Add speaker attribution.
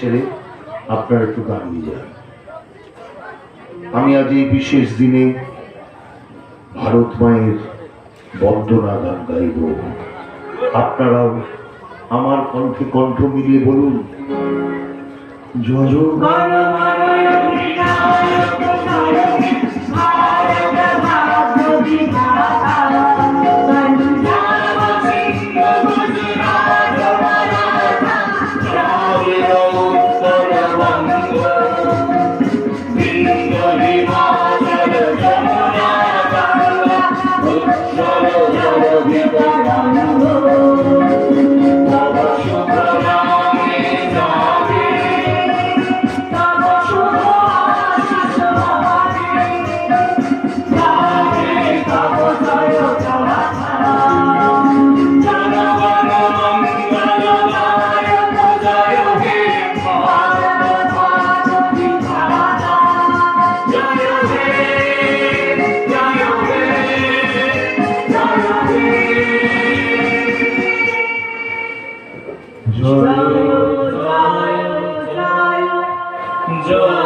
Speaker 1: ছেড়ে আপনারা একটু গান নিয়ে যান। আমি আজ এই বিশেষ দিনে ভারত মায়ের বন্দনা গান গাইব। আপনারাও আমার কণ্ঠে কণ্ঠ মিলিয়ে বলুন, জয়
Speaker 2: জয় হে জয় জয় জয় জয়